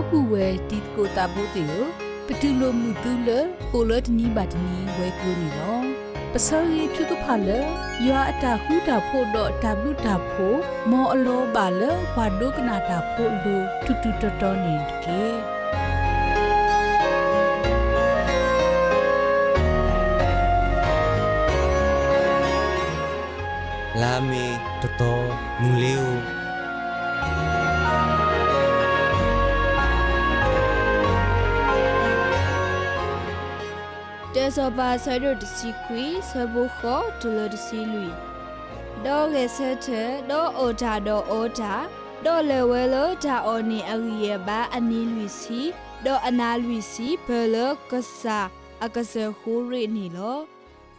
လောပူဝဲတီကိုတာဘိုတေယပတူလိုမှုတူလပိုလတနီဘတ်နီဝဲကလိုနီလောပစောရီဖြုကဖလရွာအတာဟူတာဖို့တော့တဘလူတာဖို့မောအလောပါလဘာဒုကနာတာဖို့လူတူတူတော်တော်နေကေလာမေတတော်မူလေးကို တေဇဘာဆရဒစီခွီဆဘုခောဒလဒစီလူဒေါ်ရေဆက်တဲ့ဒေါ်အိုတာဒေါ်အိုတာဒေါ်လေဝဲလောဒါအော်နီအရီယဘာအနီလူစီဒေါ်အနာလူစီဘယ်လကဆာအကဆဟူရီနီလော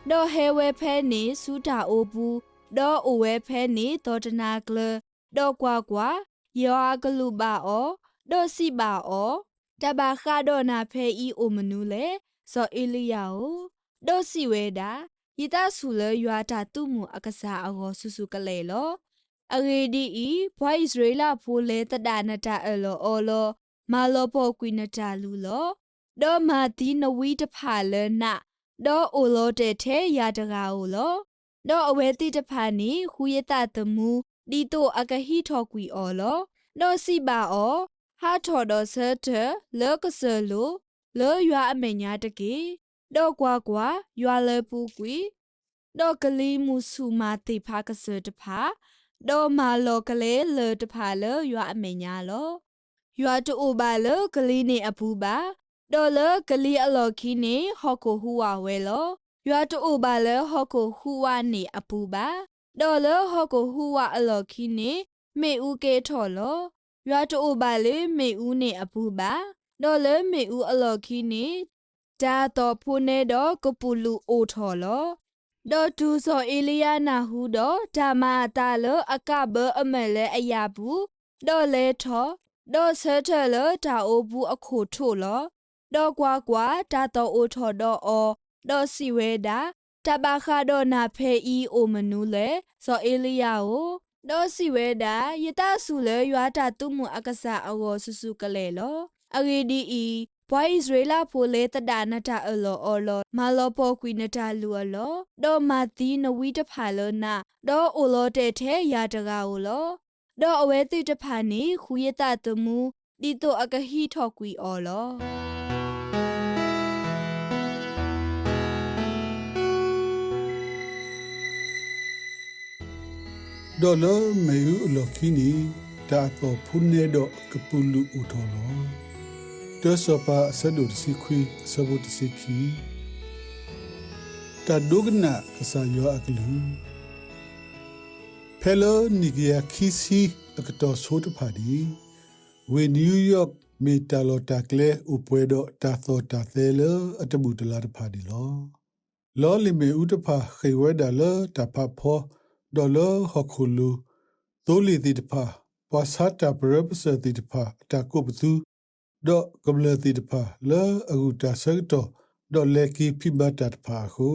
ဒေါ်ဟဲဝဲဖဲနီစူတာအိုဘူးဒေါ်အိုဝဲဖဲနီဒေါ်တနာကလဒေါ်ကွာကွာယောအကလူပါအောဒေါ်စီပါအော တဘာခါဒေါ်နာဖဲအီအိုမနူလေဇော်အေလီယာကိုဒိုစီဝဲတာယတဆူလရွာတာသူ့မှုအကစားအကောဆူဆူကလေးလောအဂေဒီဤဘွိုင်းဣသရေလဖိုးလေတတနတာအလောအော်လောမာလောဖောကွီနတာလူလောဒေါ်မာဒီနဝီတဖာလနာဒေါ်အိုလောတဲ့ထဲရာတကာကိုလောဒေါ်အဝဲတိတဖာနီခူယတတမှုဒီတိုအကဟီထောကွီအော်လောဒေါ်စီပါအော် ဟာထော်ဒေါ်ဆတ်လောကဆလိုလောရွာအမေညာတကေတော့ကွာကွာရွာလဲပူကွီတော့ကလေးမှုစုမာတိဖာကစတဖာတော့မာလောကလေးလေတဖာလောရွာအမေညာလောရွာတူပါလောကလေးနေအပူပါတော့လောကလေးအလော်ခီနေဟော့ကိုဟူဝါဝဲလောရွာတူပါလောဟော့ကိုဟူဝါနေအပူပါတော့လောဟော့ကိုဟူဝါအလော်ခီနေမေဦးကဲထော်လော ရွာတူပါလေမေဦးနေအပူပါတော့လေမေဦးအလော်ခီနေဒါတော့ဖုန်နေတော့ကပူလူအိုထော်လောတော့ဒူဇော်အေလီယာနာဟူတော့ဓမ္မတာလအကဘအမလဲအရာဘူးတော့လဲထော်တော့ဆဲထလဒါအိုဘူးအခုထို့လောတော့ကွာကွာဒါတော့အိုထော်တော့အော်တော့စီဝဲတာတဘာခါတော့နာဖဲအီအိုမနူးလေဇော်အေလီယာကို တော့စီဝဲတာယတဆူလေရွာတာသူ့မှုအကစားအောဆူဆူကလေးလောအဂေဒီအီဘွိုင်းဣသရေလဖိုလေတဒနတာအလောအော်လောမာလောပေါ်ကွီနတာလူအလောဒေါ်မာတီနဝီတဖာလောနာဒေါ်အိုလောတဲ့ထဲရာတကာကိုလောဒေါ်အဝဲတိတဖာနေခူရတတမှုဒီတိုအကဟီထော်ကွီအော်လော ဒေါ်လာမေယူလော်ခီနီတာတော့ဖုန်နေတော့ကပူလူဦးတော်လောတဆပါဆဒုစီခွီဆဘုတ်စီခီတာဒုဂနာကဆာယောအကလူဖဲလောနီဂီယာခီစီအကတော်ဆိုးတဖာဒီဝေနယူးယောက်မီတာလိုတာကလေဥပွဲတော့တာသောတာသဲလအတမှုတလာတဖာဒီလောလောလီမေဥတဖာခေဝဲဒါလတာဖဖော ဒေါ်လာဟခုလူတိုလီတိတဖာပွာဆတ်တာပရပစတိတဖာအတာကုပသူဒေါကဘလတိတဖာလာအဂူတာဆတ်တော့ဒေါ်လေကီဖိဘတ်တဖာဟု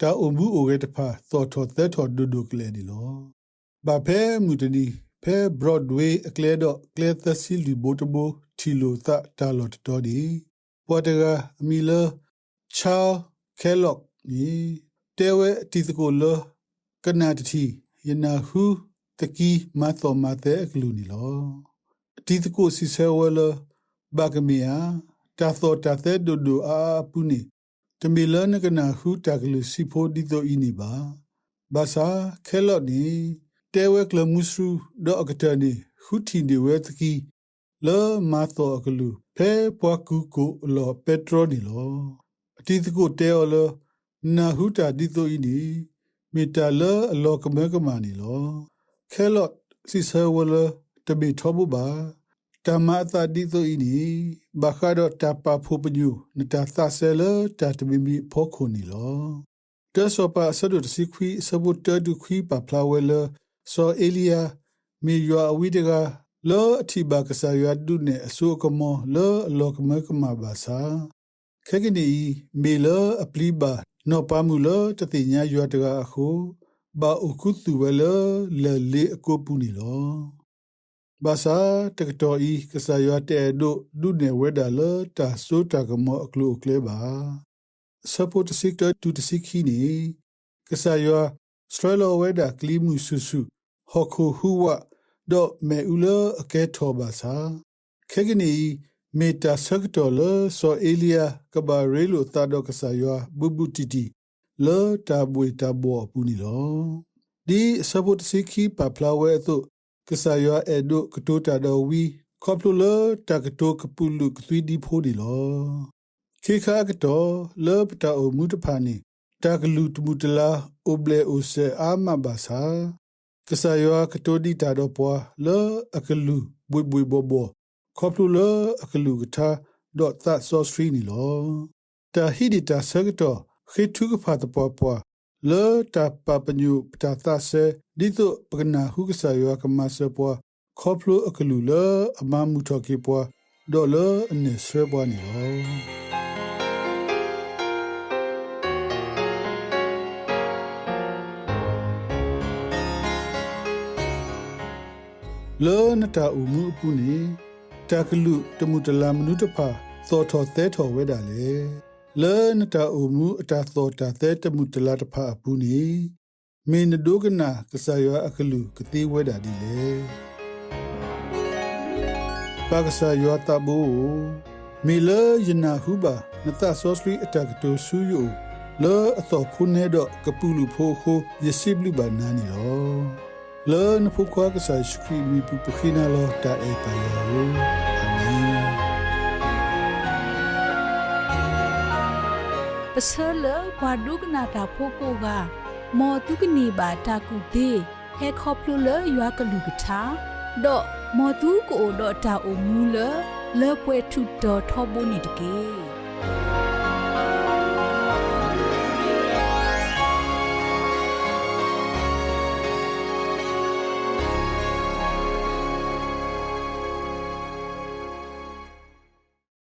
တာအမှုအိုရဲတဖာသောထောသက်ထောဒုဒုကလေဒီလောဘာဖဲမူတနီဖဲဘရော့ဒဝေးအကလဲတော့ကလဲသစီလီဘိုတဘိုထီလိုသတာလော့တော်ဒီပွာတကအမီလာချာခဲလော့နီတဲဝဲအတီတကိုလော ကနာတတိယနာဟုတကီမသောမတဲ့ကလူနီလောအတီတကိုစီဆဲဝဲလဘဂမီယာတာသောတာတဲ့ဒူဒူအာပူနီတမီလနကနာဟုတကလူစီဖိုဒီတိုအီနီဘာဘာသာခဲလော့နီတဲဝဲကလမှုစုဒေါအကတနီခုတီဒီဝဲတကီလောမသောကလူဖဲပွားကူကိုလောပက်ထရိုနီလောအတီတကိုတဲော်လောနာဟုတာဒီတိုအီနီ မီတာလအလောကမကမာနီလောခဲလော့စီဆာဝလတဘီထောဘူဘာတမသာဒီသိုဤနီဘခါဒတပဖူပညူနတသဆဲလတတမီမီဖောခုနီလောတဆောပါဆဒုစီခွီဆဘုတဒုခွီပပလာဝဲလဆောအေလီယာမီယွာဝီဒဂါလောအတိဘကဆာယဒုနေအဆုကမောလောအလောကမကမဘာသာခေကနီမီလောအပလီဘာ နောပါမူလတတိညာရွာတကာအခုဘာဥကုသူဝဲလလေလေအကိုပူနီလောဘာသာတကတော်ဤကစားရွာတဲ့တို့ဒုနေဝဲဒါလတာဆိုတာကမောအကလုကလေပါ support sector to the sikini ကစားရွာစထရလောဝဲဒါကလီမှုဆူဆူဟခုဟူဝဒေါ မေဥလအကဲထောပါစာခေကနီမေတာဆက်ကတော်လဆိုအေလီယာကဘာရေလိုတာဒေါကစားရွာဘူဘူတီတီလောတာဘွေတာဘောပူနီလောဒီ support siki ပပလာဝဲတို့ကစားရွာအဲ့တို့ကတိုတာတော်ဝီကောပလူလတာကတိုကပူလူကသွီဒီဖိုဒီလောခေခါကတော့လောပတာအမှုတဖာနီတာကလူတမှုတလာအိုဘလေအိုဆေအာမဘာစာကစားရွာကတိုဒီတာတော့ပွာလောအကလူဘွေဘွေဘောဘော ကောပလူလအကလူကထာဒေါတ်သဆော့စထရီနီလောတာဟီဒီတာဆကတော့ခေထုကဖတ်ပွားပွားလောတာပပညုပတာသဆေဒီတုပကနာဟုကဆာယောကမဆပွားခေါပလိုအကလူလအမမှုထော်ကေပွားဒေါ်လာအနေဆွဲပွားနေရောလောနတာဥမှုအပူနေ တကလူတမှုတလာမနုတဖာသောထောသဲထောဝဲတာလေလောနတာဥမှုအတာသောတာသဲတမှုတလာတဖာအပူနေမင်းဒုကနာကဆာယောအကလူကတိဝဲတာဒီလေပါကဆာယောတဘူမီလယနာဟုဘာနတဆောစလီအတကတိုဆူယိုလောအသောဖုန်နေတော့ကပူလူဖိုခိုယစိဘလူဘာနာနီယော လောနဖုခွာကဆာရှခရီမီပူပခိနာလောတာအေပါယောအာမင်ပစလဘာဒုကနာတာဖိုကိုကမောတုကနီဘာတာကူဒေဟဲခေါပလူလရွာကလူကထာဒေါ